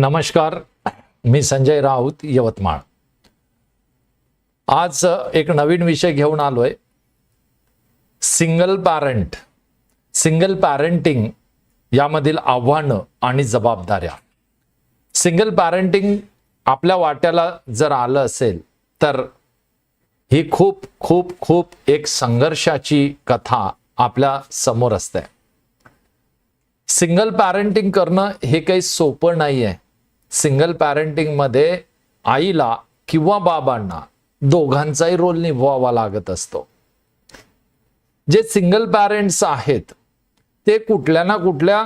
नमस्कार मी संजय राऊत यवतमाळ. आज एक नवीन विषय घेऊन आलोय. सिंगल पॅरेंट सिंगल पॅरेंटिंग यामधील आव्हानं आणि जबाबदाऱ्या. सिंगल पॅरेंटिंग आपल्या वाट्याला जर आलं असेल तर ही खूप खूप खूप एक संघर्षाची कथा आपल्यासमोर असते. सिंगल पॅरेंटिंग करणं हे काही सोपं नाही आहे सिंगल पॅरेंटिंगमध्ये आईला किंवा बाबांना दोघांचाही रोल निभवावा लागत असतो. जे सिंगल पॅरेंट्स आहेत ते कुठल्या ना कुठल्या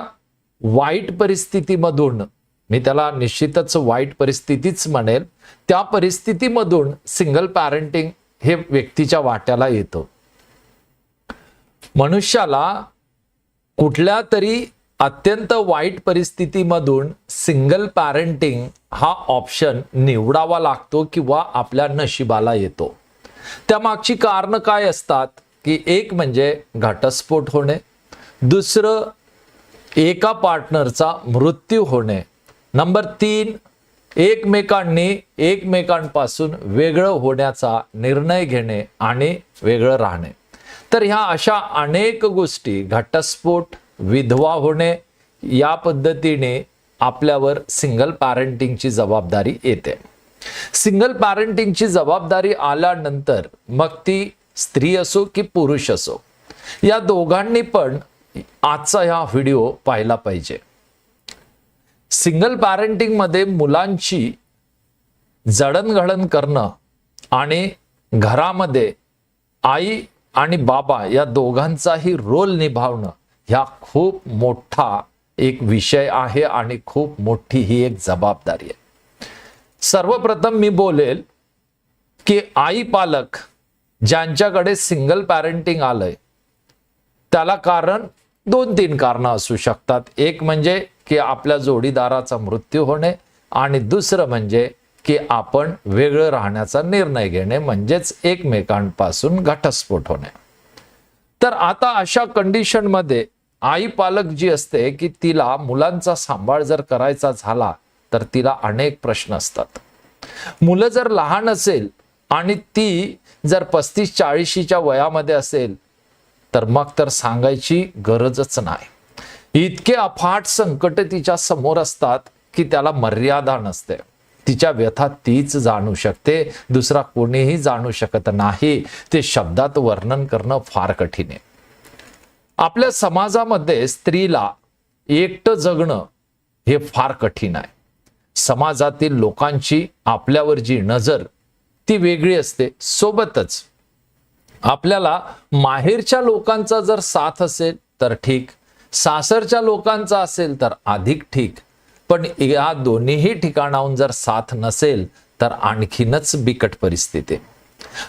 वाईट परिस्थितीमधून मी त्याला निश्चितच वाईट परिस्थितीच म्हणेल त्या परिस्थितीमधून सिंगल पॅरेंटिंग हे व्यक्तीच्या वाट्याला येतं. मनुष्याला कुठल्या तरी अत्यंत वाईट परिस्थितीमधून सिंगल पॅरेंटिंग हा ऑप्शन निवडावा लागतो किंवा आपल्या नशिबाला येतो. त्यामागची कारणं काय असतात? की एक म्हणजे घटस्फोट होणे दुसरं एका पार्टनरचा मृत्यू होणे. नंबर तीन एकमेकांनी एकमेकांपासून वेगळं होण्याचा निर्णय घेणे आणि वेगळं राहणे. तर ह्या अशा अनेक गोष्टी घटस्फोट विधवा होणे या पद्धतीने आपल्यावर सिंगल पॅरेंटिंगची जबाबदारी येते. सिंगल पॅरेंटिंगची जबाबदारी आल्यानंतर मग ती स्त्री असो की पुरुष असो या दोघांनी पण आजचा हा व्हिडिओ पाहिला पाहिजे. सिंगल पॅरेंटिंगमध्ये मुलांची जडणघडण करणं आणि घरामध्ये आई आणि बाबा या दोघांचाही रोल निभावणं ह्या खूप मोठा एक विषय आहे आणि खूप मोठी ही एक जबाबदारी आहे. सर्वप्रथम मी बोलेल की आई पालक ज्यांच्याकडे सिंगल पॅरेंटिंग आलंय त्याला कारण दोन तीन कारणं असू शकतात. एक म्हणजे की आपल्या जोडीदाराचा मृत्यू होणे आणि दुसरं म्हणजे की आपण वेगळं राहण्याचा निर्णय घेणे म्हणजेच एकमेकांपासून घटस्फोट होणे. तर आता अशा कंडिशनमध्ये आई पालक जी असते की तिला मुलांचा सांभाळ जर करायचा झाला तर तिला अनेक प्रश्न असतात. मुलं जर लहान असेल आणि ती जर पस्तीस चाळीशीच्या वयामध्ये असेल तर मग तर सांगायची गरजच नाही. इतके अफाट संकट तिच्या समोर असतात की त्याला मर्यादा नसते. तिच्या व्यथा तीच जाणू शकते दुसरा कोणीही जाणू शकत नाही. ते शब्दात वर्णन करणं फार कठीण आहे. आपल्या समाजामध्ये स्त्रीला एकटं जगणं हे फार कठीण आहे. समाजातील लोकांची आपल्यावर जी नजर ती वेगळी असते सोबतच. आपल्याला माहेरच्या लोकांचा जर साथ असेल तर ठीक. सासरच्या लोकांचा असेल तर अधिक ठीक. पण या दोन्हीही ठिकाणाहून जर साथ नसेल तर आणखीनच बिकट परिस्थिती.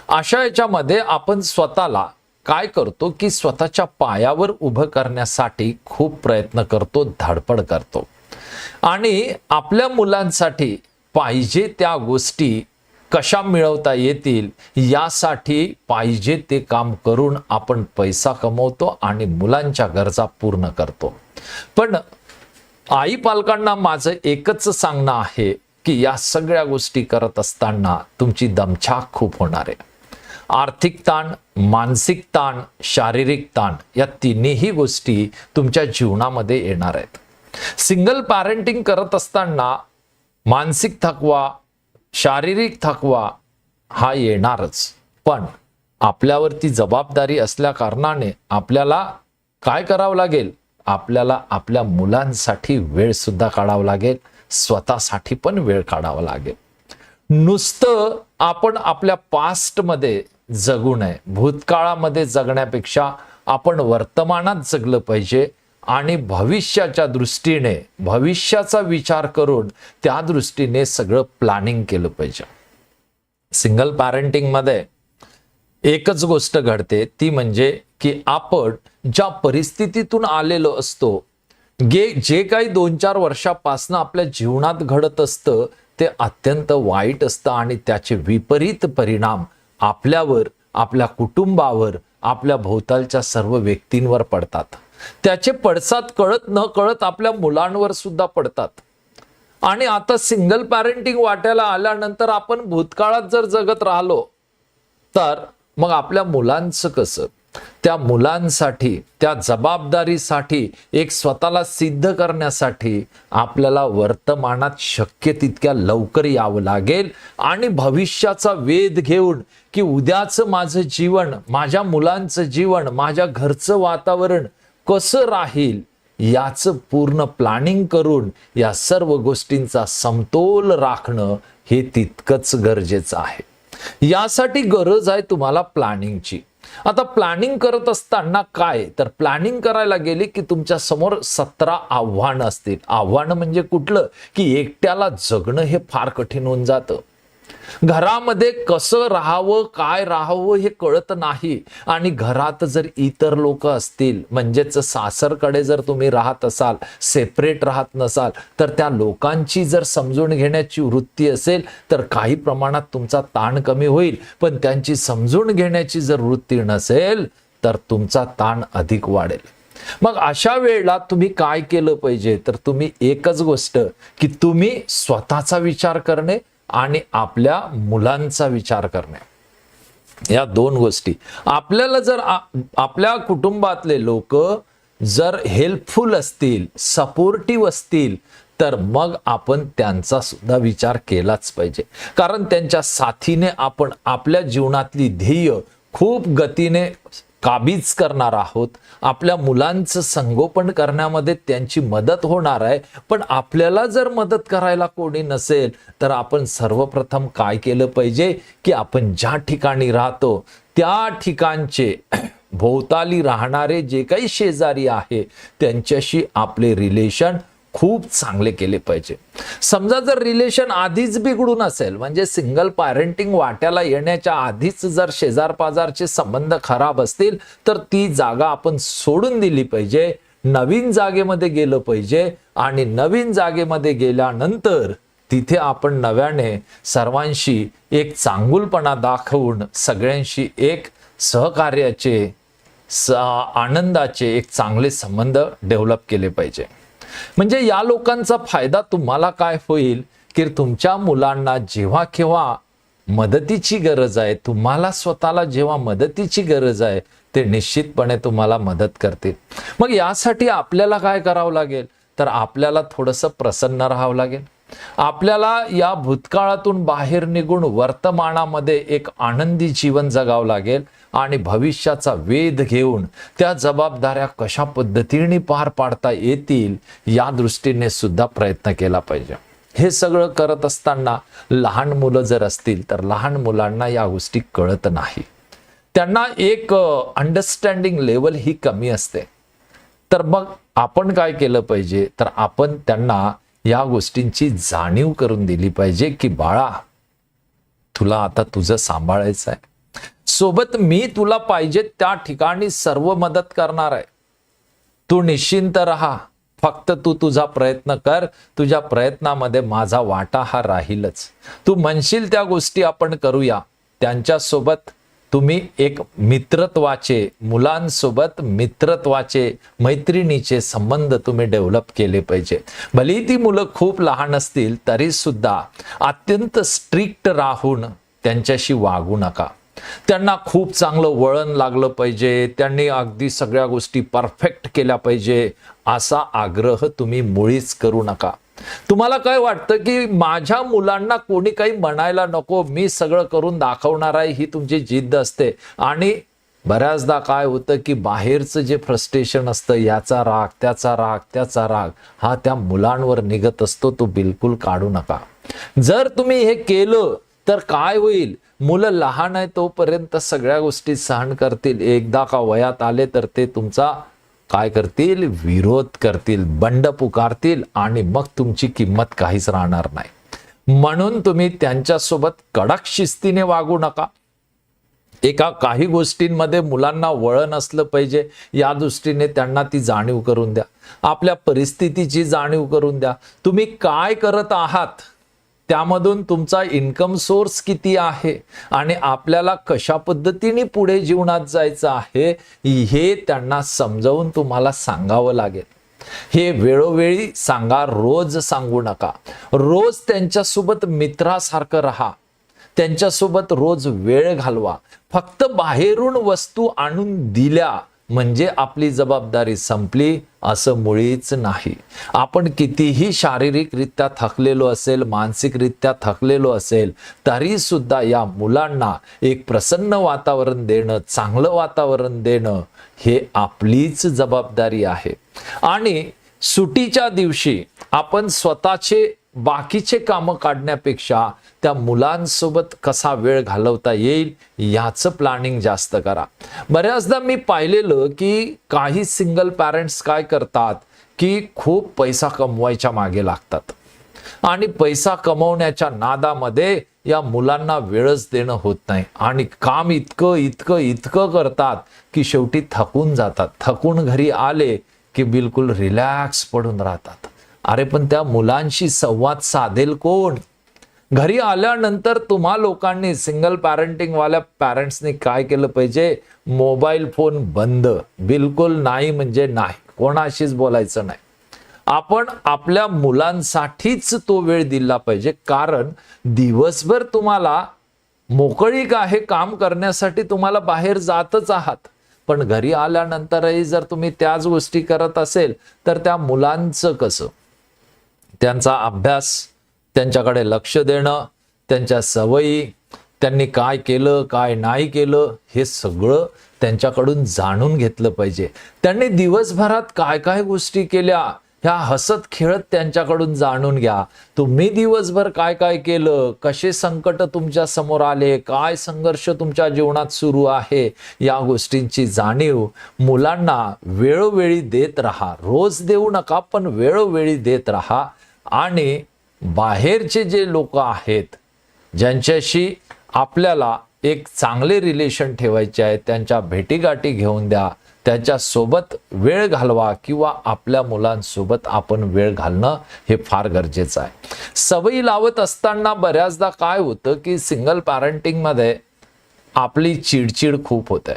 अशा याच्यामध्ये आपण स्वतःला काय करतो की स्वतःच्या पायावर उभं करण्यासाठी खूप प्रयत्न करतो धडपड करतो. आणि आपल्या मुलांसाठी पाहिजे त्या गोष्टी कशा मिळवता येतील यासाठी पाहिजे ते काम करून आपण पैसा कमवतो आणि मुलांच्या गरजा पूर्ण करतो. पण आई पालकांना माझं एकच सांगणं आहे की या सगळ्या गोष्टी करत असताना तुमची दमछाक खूप होणार आहे. आर्थिक ताण मानसिक ताण शारीरिक ताण या तिन्हीही गोष्टी तुमच्या जीवनामध्ये येणार आहेत. सिंगल पॅरेंटिंग करत असताना मानसिक थकवा शारीरिक थकवा हा येणारच. पण आपल्यावरती जबाबदारी असल्या कारणाने आपल्याला काय करावं लागेल? आपल्याला आपल्या मुलांसाठी वेळ सुद्धा काढावा लागेल स्वतःसाठी पण वेळ काढावा लागेल. नुसतं आपण आपल्या पास्टमध्ये जगू नये. भूतकाळामध्ये जगण्यापेक्षा आपण वर्तमानात जगलं पाहिजे आणि भविष्याच्या दृष्टीने भविष्याचा विचार करून त्या दृष्टीने सगळं प्लॅनिंग केलं पाहिजे. सिंगल पॅरेंटिंगमध्ये एकच गोष्ट घडते ती म्हणजे की आपण ज्या परिस्थितीतून आलेलो असतो गे जे काही दोन चार वर्षापासनं आपल्या जीवनात घडत असतं ते अत्यंत वाईट असतं आणि त्याचे विपरीत परिणाम आपल्यावर आपल्या कुटुंबावर आपल्या भोवतालच्या सर्व व्यक्तींवर पडतात. त्याचे पडसाद कळत न कळत आपल्या मुलांवर सुद्धा पडतात. आणि आता सिंगल पॅरेंटिंग वाट्याला आल्यानंतर आपण भूतकाळात जर जगत राहिलो तर मग आपल्या मुलांचं कसं? त्या मुलांसाठी त्या जबाबदारीसाठी एक स्वतःला सिद्ध करण्यासाठी आपल्याला वर्तमानात शक्य तितक्या लवकर यावं लागेल. आणि भविष्याचा वेध घेऊन की उद्याचं माझं जीवन माझ्या मुलांचं जीवन माझ्या घरचं वातावरण कसं राहील याचं पूर्ण प्लॅनिंग करून या सर्व गोष्टींचा समतोल राखणं हे तितकंच गरजेचं आहे. यासाठी गरज आहे तुम्हाला प्लॅनिंगची. आता प्लॅनिंग करत असताना काय? तर प्लॅनिंग करायला गेली की तुमच्यासमोर सतरा आव्हानं असतील. आव्हानं म्हणजे कुठलं? की एकट्याला जगणं हे फार कठीण होऊन जातं. घरामध्ये कसं राहावं काय राहावं हे कळत नाही. आणि घरात जर इतर लोक असतील म्हणजेच सासरकडे जर तुम्ही राहत असाल सेपरेट राहत नसाल तर त्या लोकांची जर समजून घेण्याची वृत्ती असेल तर काही प्रमाणात तुमचा ताण कमी होईल. पण त्यांची समजून घेण्याची जर वृत्ती नसेल तर तुमचा ताण अधिक वाढेल. मग अशा वेळेला तुम्ही काय केलं पाहिजे? तर तुम्ही एकच गोष्ट की तुम्ही स्वतःचा विचार करणे आणि आपल्या मुलांचा विचार करणे. या दोन गोष्टी. आपल्याला जर आपल्या कुटुंबातले लोक जर हेल्पफुल असतील सपोर्टिव्ह असतील तर मग आपण त्यांचा सुद्धा विचार केलाच पाहिजे. कारण त्यांच्या साथीने आपण आपल्या जीवनातली ध्येय खूप गतीने काबीज करणार आहोत. आपल्या मुलांचं संगोपन करण्यामध्ये त्यांची मदत होणार आहे. पण आपल्याला जर मदत करायला कोणी नसेल तर आपण सर्वप्रथम काय केलं पाहिजे? की आपण ज्या ठिकाणी राहतो त्या ठिकाणचे भोवताली राहणारे जे काही शेजारी आहे त्यांच्याशी आपले रिलेशन खूप चांगले केले पाहिजे. समजा जर रिलेशन आधीच बिघडून असेल म्हणजे सिंगल पॅरेंटिंग वाट्याला येण्याच्या आधीच जर शेजार पाजारचे संबंध खराब असतील तर ती जागा आपण सोडून दिली पाहिजे नवीन जागेमध्ये गेलं पाहिजे आणि नवीन जागेमध्ये गेल्यानंतर तिथे आपण नव्याने सर्वांशी एक चांगुलपणा दाखवून सगळ्यांशी एक सहकार्याचे स आनंदाचे एक चांगले संबंध डेव्हलप केले पाहिजे. म्हणजे या लोकांचा फायदा तुम्हाला काय होईल की तुमच्या मुलांना जेव्हा केव्हा मदतीची गरज आहे तुम्हाला स्वतःला जेव्हा मदतीची गरज आहे ते निश्चितपणे तुम्हाला मदत करतील. मग यासाठी आपल्याला काय करावं लागेल? तर आपल्याला थोडंसं प्रसन्न राहावं लागेल. आपल्याला या भूतकाळातून बाहेर निघून वर्तमानामध्ये एक आनंदी जीवन जगावं लागेल आणि भविष्याचा वेध घेऊन त्या जबाबदाऱ्या कशा पद्धतीने पार पाडता येतील या दृष्टीने सुद्धा प्रयत्न केला पाहिजे. हे सगळं करत असताना लहान मुलं जर असतील तर लहान मुलांना या गोष्टी कळत नाही. त्यांना एक अंडरस्टँडिंग लेवल ही कमी असते. तर मग आपण काय केलं पाहिजे? तर आपण त्यांना या गोष्टींची जाणीव करून दिली पाहिजे की बाळा तुला आता तुझं सांभाळायचं आहे. सोबत मी तुला पाहिजे त्या ठिकाणी सर्व मदत करणार आहे. तू निश्चिंत राहा. फक्त तू तुझा प्रयत्न कर. तुझ्या प्रयत्नामध्ये माझा वाटा हा राहीलच. तू म्हणशील त्या गोष्टी आपण करूया. त्यांच्यासोबत तुम्ही एक मित्रत्वाचे मुलांसोबत मित्रत्वाचे मैत्रिणीचे संबंध तुम्ही डेव्हलप केले पाहिजे. भले ती मुलं खूप लहान असतील तरी सुद्धा अत्यंत स्ट्रिक्ट राहून त्यांच्याशी वागू नका. त्यांना खूप चांगलं वळण लागलं पाहिजे त्यांनी अगदी सगळ्या गोष्टी परफेक्ट केल्या पाहिजे असा आग्रह तुम्ही मुळीच करू नका. तुम्हाला काय वाटतं की माझ्या मुलांना कोणी काही म्हणायला नको मी सगळं करून दाखवणार आहे ही तुमची जिद्द असते. आणि बऱ्याचदा काय होतं की बाहेरचं जे फ्रस्ट्रेशन असतं याचा राग त्याचा राग त्याचा राग हा त्या मुलांवर निघत असतो तो बिलकुल काढू नका. जर तुम्ही हे केलं तर काय होईल? मुलं लहान आहे तोपर्यंत सगळ्या गोष्टी सहन करतील. एकदा का वयात आले तर ते तुमचा काय करतील? विरोध करतील बंड पुकारतील आणि मग तुमची किंमत काहीच राहणार नाही. म्हणून तुम्ही त्यांच्यासोबत कडक शिस्तीने वागू नका. एका काही गोष्टींमध्ये मुलांना वळण असलं पाहिजे या दृष्टीने त्यांना ती जाणीव करून द्या. आपल्या परिस्थितीची जाणीव करून द्या. तुम्ही काय करत आहात? त्यामधून तुमचा इन्कम सोर्स किती आहे? आणि आपल्याला कशा पद्धतीने पुढे जीवनात जायचं आहे? हे त्यांना समजावून तुम्हाला सांगावं लागेल. हे वेळोवेळी सांगा रोज सांगू नका. रोज त्यांच्यासोबत मित्रासारखं राहा. त्यांच्यासोबत रोज वेळ घालवा. फक्त बाहेरून वस्तू आणून दिल्या म्हणजे आपली जबाबदारी संपली असं मुळीच नाही. आपण कितीही शारीरिकरित्या थकलेलो असेल मानसिकरित्या थकलेलो असेल तरी सुद्धा या मुलांना एक प्रसन्न वातावरण देणं चांगलं वातावरण देणं हे आपलीच जबाबदारी आहे. आणि सुटीच्या दिवशी आपण स्वतःचे बाकीचे कामं काढण्यापेक्षा त्या मुलांसोबत कसा वेळ घालवता येईल याचं प्लॅनिंग जास्त करा. बऱ्याचदा मी पाहिलेलं की काही सिंगल पॅरेंट्स काय करतात की खूप पैसा कमवायच्या मागे लागतात. आणि पैसा कमवण्याच्या नादामध्ये या मुलांना वेळच देणं होत नाही. आणि काम इतकं इतकं इतकं करतात की शेवटी थकून जातात. थकून घरी आले की बिलकुल रिलॅक्स पडून राहतात. अरे पण त्या मुलांशी संवाद साधेल कोण? घरी आल्यानंतर तुम्हा लोकांनी सिंगल पॅरेंटिंगवाल्या पॅरेंट्सनी काय केलं पाहिजे? मोबाईल फोन बंद. बिलकुल नाही म्हणजे नाही. कोणाशीच बोलायचं नाही. आपण आपल्या मुलांसाठीच तो वेळ दिला पाहिजे. कारण दिवसभर तुम्हाला मोकळीक आहे काम करण्यासाठी तुम्हाला बाहेर जातच आहात. पण घरी आल्यानंतरही जर तुम्ही त्याच गोष्टी करत असेल तर त्या मुलांचं कसं? त्यांचा अभ्यास त्यांच्याकडे लक्ष देणं त्यांच्या सवयी त्यांनी काय केलं काय नाही केलं हे सगळं त्यांच्याकडून जाणून घेतलं पाहिजे. त्यांनी दिवसभरात काय काय गोष्टी केल्या ह्या हसत खेळत त्यांच्याकडून जाणून घ्या. तुम्ही दिवसभर काय काय केलं कसे संकट तुमच्यासमोर आले काय संघर्ष तुमच्या जीवनात सुरू आहे या गोष्टींची जाणीव मुलांना वेळोवेळी देत राहा. रोज देऊ नका पण वेळोवेळी देत राहा. आणि बाहेरचे जे लोक आहेत ज्यांच्याशी आपल्याला एक चांगले रिलेशन ठेवायचे आहे त्यांच्या भेटीगाठी घेऊन द्या त्याच्यासोबत वेळ घालवा किंवा आपल्या मुलांसोबत आपण वेळ घालणं हे फार गरजेचं आहे. सवयी लावत असताना बऱ्याचदा काय होतं की सिंगल पॅरेंटिंगमध्ये आपली चिडचिड खूप होते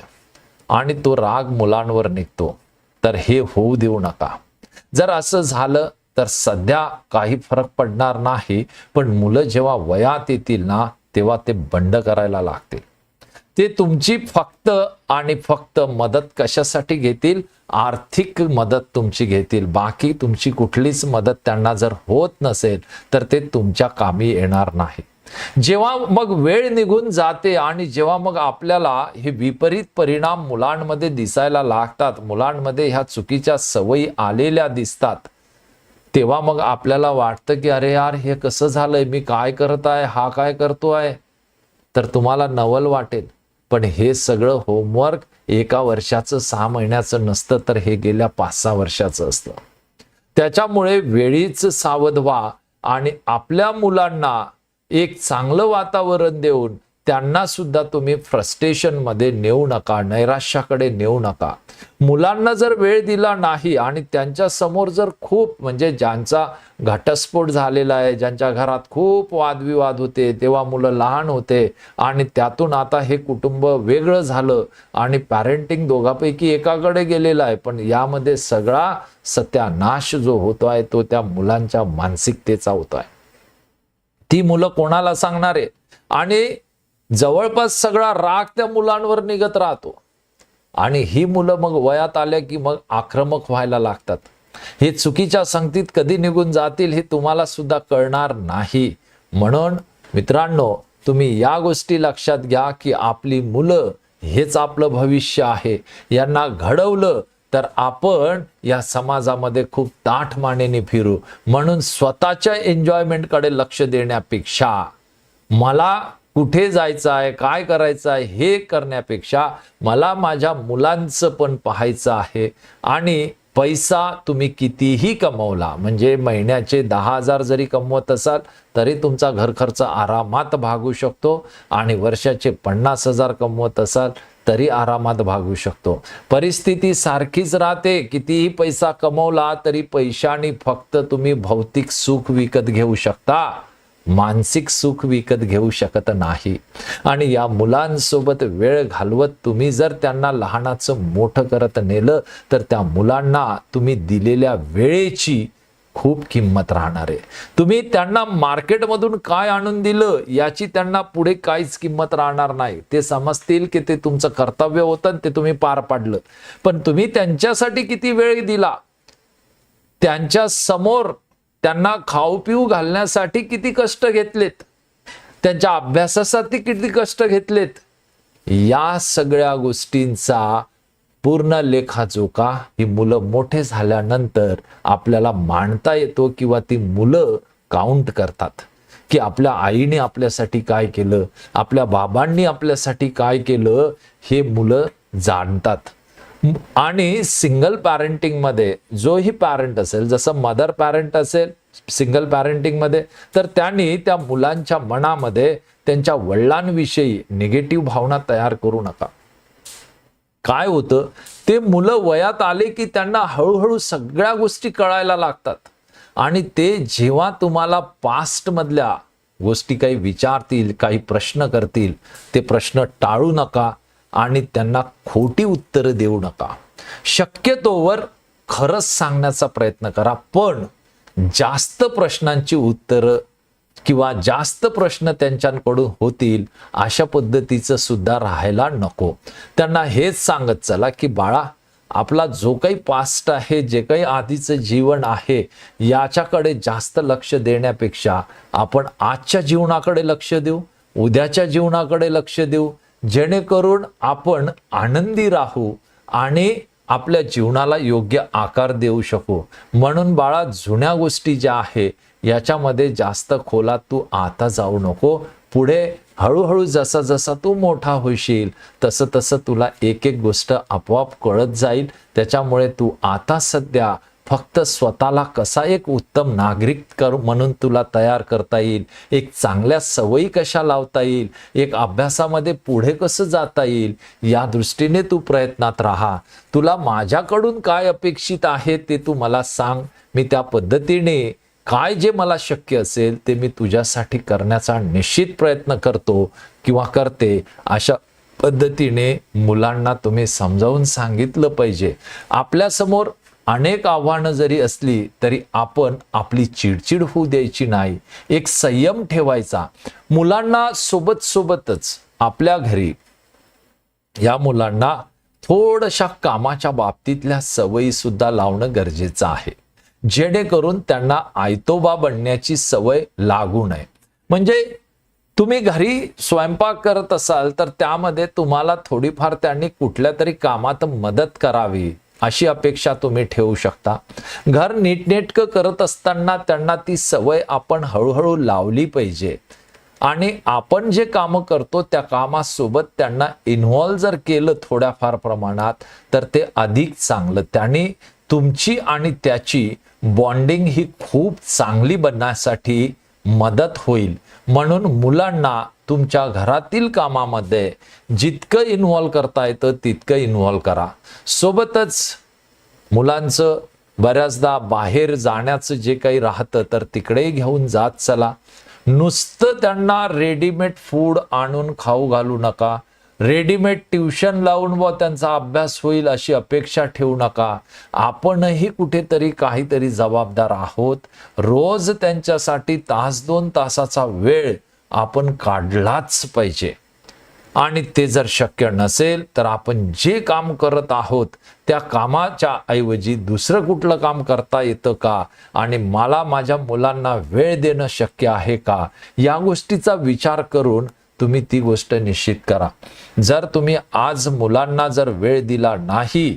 आणि तो राग मुलांवर निघतो. तर हे होऊ देऊ नका. जर असं झालं तर सध्या काही फरक पडणार नाही पण मुलं जेव्हा वयात येतील ना तेव्हा ते बंड करायला लागतील. ते तुमची फक्त आणि फक्त मदत कशासाठी घेतील? आर्थिक मदत तुमची घेतील. बाकी तुमची कुठलीच मदत त्यांना जर होत नसेल तर ते तुमच्या कामी येणार नाही. जेव्हा मग वेळ निघून जाते आणि जेव्हा मग आपल्याला हे विपरीत परिणाम मुलांमध्ये दिसायला लागतात मुलांमध्ये ह्या चुकीच्या सवयी आलेल्या दिसतात तेव्हा मग आपल्याला वाटतं की अरे यार हे कसं झालंय? मी काय करत आहे? हा काय करतो आहे? तर तुम्हाला नवल वाटेल. पण हे सगळं होमवर्क एका वर्षाचं सहा महिन्याचं नसतं तर हे गेल्या पाच सहा वर्षाचं असतं. त्याच्यामुळे वेळीच सावध व्हा आणि आपल्या मुलांना एक चांगलं वातावरण देऊन त्यांना सुद्धा तुम्ही फ्रस्टेशनमध्ये नेऊ नका नैराश्याकडे नेऊ नका. मुलांना जर वेळ दिला नाही आणि त्यांच्यासमोर जर खूप म्हणजे ज्यांचा घटस्फोट झालेला आहे ज्यांच्या घरात खूप वादविवाद होते तेव्हा मुलं लहान होते आणि त्यातून आता हे कुटुंब वेगळं झालं आणि पॅरेंटिंग दोघांपैकी एकाकडे गेलेलं आहे पण यामध्ये सगळा सत्यानाश जो होतो आहे तो त्या मुलांच्या मानसिकतेचा होतो आहे. ती मुलं कोणाला सांगणार आहे? आणि जवळपास सगळा राग त्या मुलांवर निघत राहतो. आणि ही मुलं मग वयात आल्या की मग आक्रमक व्हायला लागतात. हे चुकीच्या संगतीत कधी निघून जातील हे तुम्हाला सुद्धा कळणार नाही. म्हणून मित्रांनो तुम्ही या गोष्टी लक्षात घ्या की आपली मुलं हेच आपलं भविष्य आहे. यांना घडवलं तर आपण या समाजामध्ये खूप ताठ मानेने फिरू. म्हणून स्वतःच्या एन्जॉयमेंटकडे लक्ष देण्यापेक्षा मला कुठे जायचं आहे काय करायचं आहे हे करण्यापेक्षा मला माझ्या मुलांचं पण पाहायचं आहे. आणि पैसा तुम्ही कितीही कमवला म्हणजे महिन्याचे दहा हजार जरी कमवत असाल तरी तुमचा घर खर्च आरामात भागू शकतो. आणि वर्षाचे पन्नास हजार कमवत असाल तरी आरामात भागू शकतो. परिस्थिती सारखीच राहते. कितीही पैसा कमवला तरी पैशाने फक्त तुम्ही भौतिक सुख विकत घेऊ शकता. मानसिक सुख विकत घेऊ शकत नाही. आणि या मुलांसोबत वेळ घालवत तुम्ही जर त्यांना लहानाचं मोठं करत नेलं तर त्या मुलांना तुम्ही दिलेल्या वेळेची खूप किंमत राहणार आहे. तुम्ही त्यांना मार्केटमधून काय आणून दिलं याची त्यांना पुढे काहीच किंमत राहणार नाही. ते समजतील की ते तुमचं कर्तव्य होतं आणि ते तुम्ही पार पाडलं. पण तुम्ही त्यांच्यासाठी किती वेळ दिला? त्यांच्यासमोर त्यांना खाऊ पिऊ घालण्यासाठी किती कष्ट घेतलेत? त्यांच्या अभ्यासासाठी किती कष्ट घेतलेत? या सगळ्या गोष्टींचा पूर्ण लेखाजोखा ही मुलं मोठे झाल्यानंतर आपल्याला मांडता येतो किंवा ती मुलं काउंट करतात. की आपल्या आईने आपल्यासाठी काय केलं? आपल्या बाबांनी आपल्यासाठी काय केलं? हे मुलं जाणतात. आणि सिंगल पॅरेंटिंगमध्ये जोही पॅरेंट असेल जसं मदर पॅरेंट असेल सिंगल पॅरेंटिंगमध्ये तर त्यांनी त्या मुलांच्या मनामध्ये त्यांच्या वडिलांविषयी निगेटिव्ह भावना तयार करू नका. काय होतं? ते मुलं वयात आले की त्यांना हळूहळू सगळ्या गोष्टी कळायला लागतात. आणि ते जेव्हा तुम्हाला पास्टमधल्या गोष्टी काही विचारतील काही प्रश्न करतील ते प्रश्न टाळू नका. आणि त्यांना खोटी उत्तरं देऊ नका. शक्यतोवर खरंच सांगण्याचा प्रयत्न करा पण जास्त प्रश्नांची उत्तरं किंवा जास्त प्रश्न त्यांच्याकडून होतील अशा पद्धतीचं सुद्धा राहायला नको. त्यांना हेच सांगत चला की बाळा आपला जो काही पास्ट आहे जे काही आधीचं जीवन आहे याच्याकडे जास्त लक्ष देण्यापेक्षा आपण आजच्या जीवनाकडे लक्ष देऊ उद्याच्या जीवनाकडे लक्ष देऊ जेणेकरून आपण आनंदी राहू आणि आपल्या जीवनाला योग्य आकार देऊ शकू. म्हणून बाळा जुन्या गोष्टी ज्या आहे याच्यामध्ये जास्त खोलात तू आता जाऊ नको. पुढे हळूहळू जसा जसा तू मोठा होशील तसं तसं तुला एक एक गोष्ट आपोआप कळत जाईल. त्याच्यामुळे तू आता सध्या फक्त स्वतःला कसा एक उत्तम नागरिक कर म्हणून तुला तयार करता येईल? एक चांगल्या सवयी कशा लावता येईल? एक अभ्यासामध्ये पुढे कसं जाता येईल? या दृष्टीने तू प्रयत्नात राहा. तुला माझ्याकडून काय अपेक्षित आहे ते तू मला सांग. मी त्या पद्धतीने काय जे मला शक्य असेल ते मी तुझ्यासाठी करण्याचा निश्चित प्रयत्न करतो किंवा करते. अशा पद्धतीने मुलांना तुम्ही समजावून सांगितलं पाहिजे. आपल्यासमोर अनेक आव्हानं जरी असली तरी आपण आपली चिडचिड होऊ द्यायची नाही. एक संयम ठेवायचा. मुलांना सोबत सोबतच आपल्या घरी या मुलांना थोडशा कामाच्या बाबतीतल्या सवयी सुद्धा लावणं गरजेचं आहे. जेणेकरून त्यांना आयतोबा बनण्याची सवय लागू नये. म्हणजे तुम्ही घरी स्वयंपाक करत असाल तर त्यामध्ये तुम्हाला थोडीफार त्यांनी कुठल्या तरी कामात मदत करावी. अशी अपेक्षा तुम्ही ठेवू शकता. घर नीटनेटकं करत असताना त्यांना ती सवय आपण हळूहळू लावली पाहिजे. आणि आपण जे कामं करतो त्या कामासोबत त्यांना इन्व्हॉल्व जर केलं थोड्याफार प्रमाणात तर ते अधिक चांगलं. त्यांनी तुमची आणि त्याची बॉन्डिंग ही खूप चांगली बनण्यासाठी मदत होईल. म्हणून मुलांना तुमच्या घरातील कामामध्ये जितकं इन्व्हॉल्व करता येतं तितकं इन्व्हॉल्व करा. सोबतच मुलांचं बऱ्याचदा बाहेर जाण्याचं जे काही राहतं तर तिकडेही घेऊन जात चला. नुसतं त्यांना रेडीमेड फूड आणून खाऊ घालू नका. रेडीमेड ट्युशन लावून व त्यांचा अभ्यास होईल अशी अपेक्षा ठेवू नका. आपणही कुठेतरी काहीतरी जबाबदार आहोत. रोज त्यांच्यासाठी तास दोन तासाचा वेळ आपण काढलाच पाहिजे. आणि ते जर शक्य नसेल तर आपण जे काम करत आहोत त्या कामाच्या ऐवजी दुसरं कुठलं काम करता येतं का? आणि मला माझ्या मुलांना वेळ देणं शक्य आहे का? या गोष्टीचा विचार करून तुम्ही ती गोष्ट निश्चित करा. जर तुम्ही आज मुलांना जर वेळ दिला नाही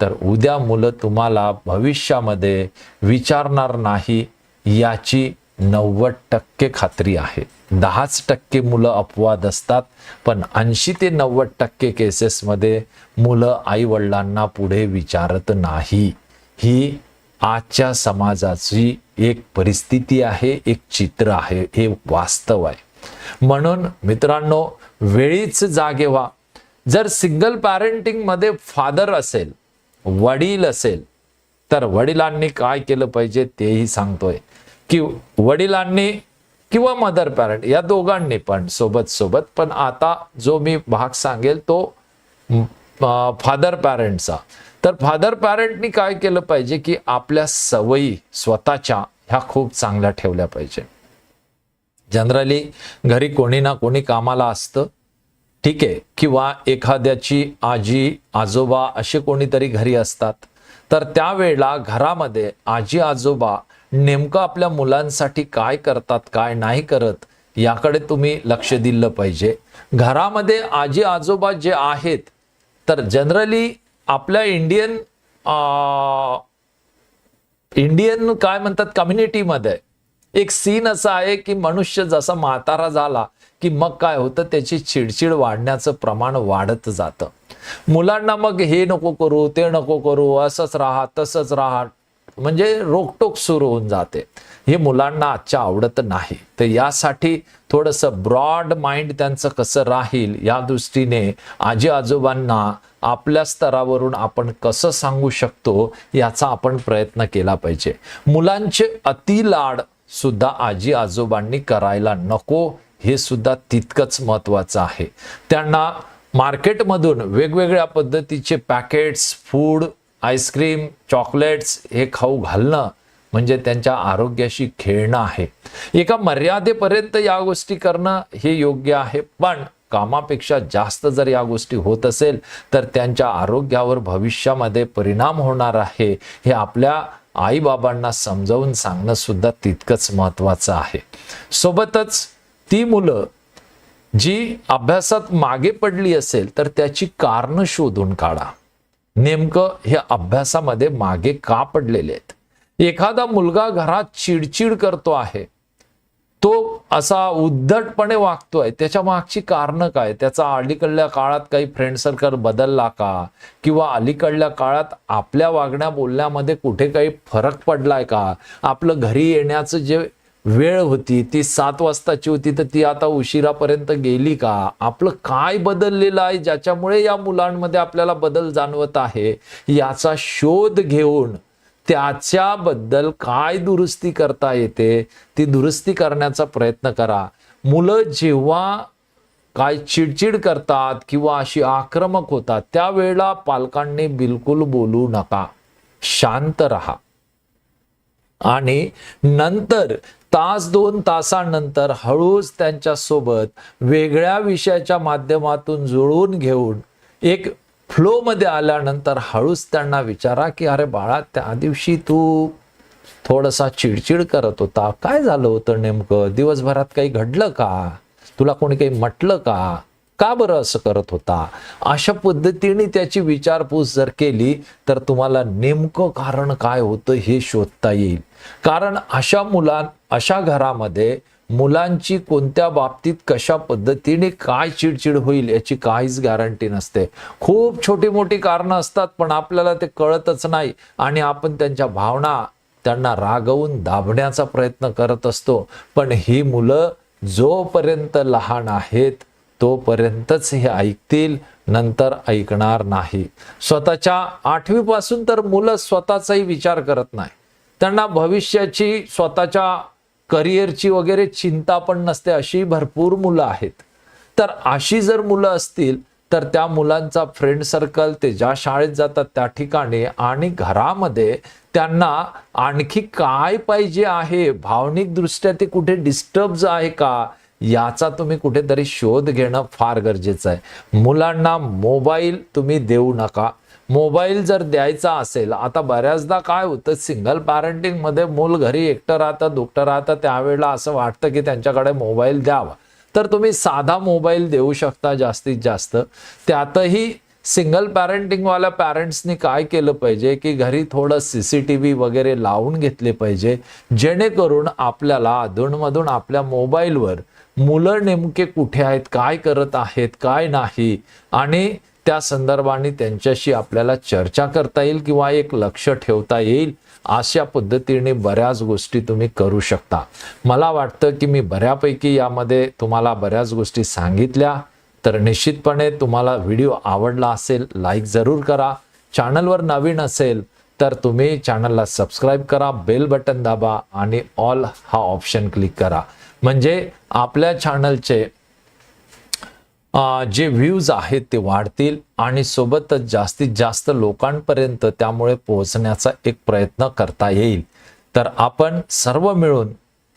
तर उद्या मुलं तुम्हाला भविष्यामध्ये विचारणार नाही याची नव्वद टक्के खात्री आहे. दहाच टक्के मुलं अपवाद असतात पण ऐंशी ते नव्वद टक्के केसेसमध्ये मुलं आई वडिलांना पुढे विचारत नाही. ही आजच्या समाजाची एक परिस्थिती आहे एक चित्र आहे हे वास्तव आहे. म्हणून मित्रांनो वेळीच जागे व्हा. जर सिंगल पॅरेंटिंगमध्ये फादर असेल वडील असेल तर वडिलांनी काय केलं पाहिजे तेही सांगतोय. की वडिलांनी किंवा मदर पॅरेंट या दोघांनी पण सोबत सोबत. पण आता जो मी भाग सांगेल तो फादर पॅरेंटचा तर फादर पॅरेंटनी काय केलं पाहिजे की आपल्या सवयी स्वतःच्या ह्या खूप चांगल्या ठेवल्या पाहिजे. जनरली घरी कोणी ना कोणी कामाला असतं. ठीक आहे. किंवा एखाद्याची आजी आजोबा असे कोणीतरी घरी असतात. तर त्यावेळेला घरामध्ये आजी आजोबा नेमकं आपल्या मुलांसाठी काय करतात काय नाही करत याकडे तुम्ही लक्ष दिलं पाहिजे. घरामध्ये आजी आजोबा जे आहेत तर जनरली आपल्या इंडियन इंडियन काय म्हणतात कम्युनिटीमध्ये एक सीन असा आहे की मनुष्य जसा म्हातारा झाला की मग काय होतं? त्याची चिडचिड वाढण्याचं प्रमाण वाढत जातं. मुलांना मग हे नको करू ते नको करू असंच राहा तसंच राहा. म्हणजे रोकटोक सुरू होऊन जाते. हे मुलांना आजच्या आवडत नाही. तर यासाठी थोडंसं ब्रॉड माइंड त्यांचं कसं राहील या दृष्टीने आजी आजोबांना आपल्या स्तरावरून आपण कसं सांगू शकतो याचा आपण प्रयत्न केला पाहिजे. मुलांचे अतिलाड सुद्धा आजी आजोबांनी करायला नको हे सुद्धा तितकंच महत्वाचं आहे. त्यांना मार्केटमधून वेगवेगळ्या पद्धतीचे पॅकेट्स फूड आईस्क्रीम चॉकलेट्स हे खाऊ घालणं म्हणजे त्यांच्या आरोग्याशी खेळणं आहे. एका मर्यादेपर्यंत या गोष्टी करणं हे योग्य आहे पण कामापेक्षा जास्त जर या गोष्टी होत असेल तर त्यांच्या आरोग्यावर भविष्यामध्ये परिणाम होणार आहे हे आपल्या आईबाबांना समजावून सांगणं सुद्धा तितकंच महत्वाचं आहे. सोबतच ती मुलं जी अभ्यासात मागे पडली असेल तर त्याची कारणं शोधून काढा. नेमकं हे अभ्यासामध्ये मागे का पडलेले आहेत? एखादा मुलगा घरात चिडचिड करतो आहे. तो असा उद्धटपणे वागतोय. त्याच्या मागची कारणं काय? त्याचा अलीकडल्या काळात काही फ्रेंड सर्कल बदलला का? किंवा अलीकडल्या काळात आपल्या वागण्या बोलण्यामध्ये कुठे काही फरक पडलाय का? आपलं घरी येण्याचं जे वेळ होती ती सात वाजताची होती तर ती आता उशिरापर्यंत गेली का? आपलं काय बदललेलं आहे ज्याच्यामुळे या मुलांमध्ये आपल्याला बदल जाणवत आहे? याचा शोध घेऊन त्याच्याबद्दल काय दुरुस्ती करता येते ती दुरुस्ती करण्याचा प्रयत्न करा. मुलं जेव्हा काय चिडचिड करतात किंवा अशी आक्रमक होतात त्यावेळेला पालकांनी बिलकुल बोलू नका. शांत राहा. आणि नंतर तास दोन तासानंतर हळूच त्यांच्यासोबत वेगळ्या विषयाच्या माध्यमातून जुळवून घेऊन एक फ्लोमध्ये आल्यानंतर हळूच त्यांना विचारा की अरे बाळा त्या दिवशी तू थोडासा चिडचिड करत होता. काय झालं होतं नेमकं? दिवसभरात काही घडलं का? तुला कोणी काही म्हटलं का? का बरं असं करत होता? अशा पद्धतीने त्याची विचारपूस जर केली तर तुम्हाला नेमकं कारण काय होतं हे शोधता येईल. कारण अशा मुलां अशा घरामध्ये मुलांची कोणत्या बाबतीत कशा पद्धतीने काय चिडचिड होईल याची काहीच गॅरंटी नसते. खूप छोटी मोठी कारणं असतात पण आपल्याला ते कळतच नाही आणि आपण त्यांच्या भावना त्यांना रागवून दाबण्याचा प्रयत्न करत असतो. पण ही मुलं जोपर्यंत लहान आहेत तोपर्यंतच हे ऐकतील नंतर ऐकणार नाही. स्वतःच्या आठवीपासून तर मुलं स्वतःचाही विचार करत नाही. त्यांना भविष्याची स्वतःच्या करिअरची वगैरे चिंता पण नसते अशी भरपूर मुलं आहेत. तर अशी जर मुलं असतील तर त्या मुलांचा फ्रेंड सर्कल ते ज्या शाळेत जातात त्या ठिकाणी आणि घरामध्ये त्यांना आणखी काय पाहिजे आहे? भावनिकदृष्ट्या ते कुठे डिस्टर्ब आहे का? याचा तुम्ही कुठेतरी शोध घेणं फार गरजेचं आहे. मुलांना मोबाईल तुम्ही देऊ नका. मोबाईल जर द्यायचा असेल आता बऱ्याचदा काय होतं सिंगल पॅरेंटिंगमध्ये मूल घरी एकटं राहतं दुकटं राहतं त्यावेळेला असं वाटतं की त्यांच्याकडे मोबाईल द्यावा. तर तुम्ही साधा मोबाईल देऊ शकता जास्तीत जास्त. त्यातही सिंगल पॅरेंटिंगवाल्या पॅरेंट्सनी काय केलं पाहिजे की घरी थोडं सी सी टी व्ही वगैरे लावून घेतले पाहिजे जेणेकरून आपल्याला अधूनमधून आपल्या मोबाईलवर मुलं नेमके कुठे आहेत काय करत आहेत काय नाही आणि त्या संदर्भाने त्यांच्याशी आपल्याला चर्चा करता येईल किंवा एक लक्ष ठेवता येईल अशा पद्धतीने बऱ्याच गोष्टी तुम्ही करू शकता. मला वाटतं की मी बऱ्यापैकी यामध्ये तुम्हाला बऱ्याच गोष्टी सांगितल्या तर निश्चितपणे तुम्हाला व्हिडिओ आवडला असेल लाईक जरूर करा. चॅनलवर नवीन असेल तर तुम्ही चॅनलला सबस्क्राईब करा बेल बटन दाबा आणि ऑल हा ऑप्शन क्लिक करा. म्हणजे आपल्या चॅनलचे जे व्ह्यूज आहेत ते वाढतील आणि सोबतच जास्तीत जास्त लोकांपर्यंत त्यामुळे पोहोचण्याचा एक प्रयत्न करता येईल. तर आपण सर्व मिळून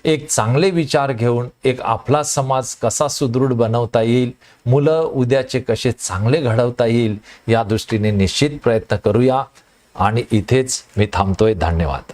एक चांगले विचार घेऊन एक आपला समाज कसा सुदृढ बनवता येईल मुलं उद्याचे कसे चांगले घडवता येईल या दृष्टीने निश्चित प्रयत्न करूया. आणि इथेच मी थांबतोय. धन्यवाद.